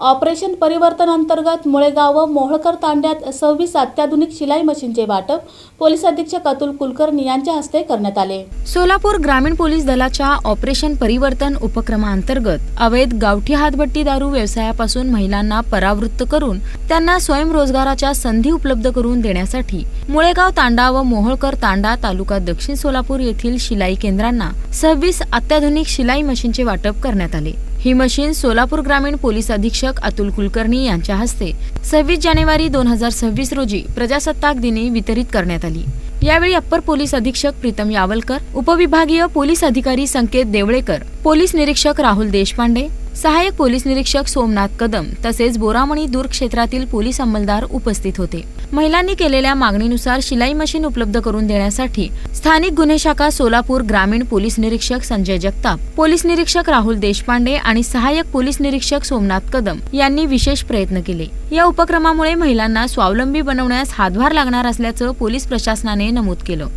Operation परिवर्तन अंतर्गत मुळेगाव व मोहळकर तांड्यात सव्वीस अत्याधुनिक शिलाई मशीनचे वाटप पोलीस अधीक्षक अतुल कुलकर्णी यांच्या हस्ते करण्यात आले. सोलापूर ग्रामीण पोलीस दलाच्या ऑपरेशन परिवर्तन उपक्रमांतर्गत अवैध गावठी हातभट्टी दारू व्यवसायापासून महिलांना परावृत्त करून त्यांना स्वयंरोजगाराच्या संधी उपलब्ध करून देण्यासाठी मुळेगाव तांडा व मोहोळकर तांडा तालुका दक्षिण सोलापूर येथील शिलाई केंद्रांना सव्वीस अत्याधुनिक शिलाई मशीनचे वाटप करण्यात आले. ही मशीन सोलापूर ग्रामीण पोलीस अधीक्षक अतुल कुलकर्णी यांच्या हस्ते सव्वीस जानेवारी दोन हजार सव्वीस रोजी प्रजासत्ताक दिनी वितरित करण्यात आली. यावेळी अप्पर पोलीस अधीक्षक प्रीतम यावलकर उपविभागीय पोलीस अधिकारी संकेत देवळेकर पोलीस निरीक्षक राहुल देशपांडे सहाय्यक पोलीस निरीक्षक सोमनाथ कदम तसेच बोरामणी दूर क्षेत्रातील पोलीस अंमलदार उपस्थित होते. महिलांनी केलेल्या मागणीनुसार शिलाई मशीन उपलब्ध करून देण्यासाठी स्थानिक गुन्हे शाखा सोलापूर ग्रामीण पोलीस निरीक्षक संजय जगताप पोलीस निरीक्षक राहुल देशपांडे आणि सहाय्यक पोलीस निरीक्षक सोमनाथ कदम यांनी विशेष प्रयत्न केले. या उपक्रमामुळे महिलांना स्वावलंबी बनवण्यास हातभार लागणार असल्याचं पोलीस प्रशासनाने नमूद केलं.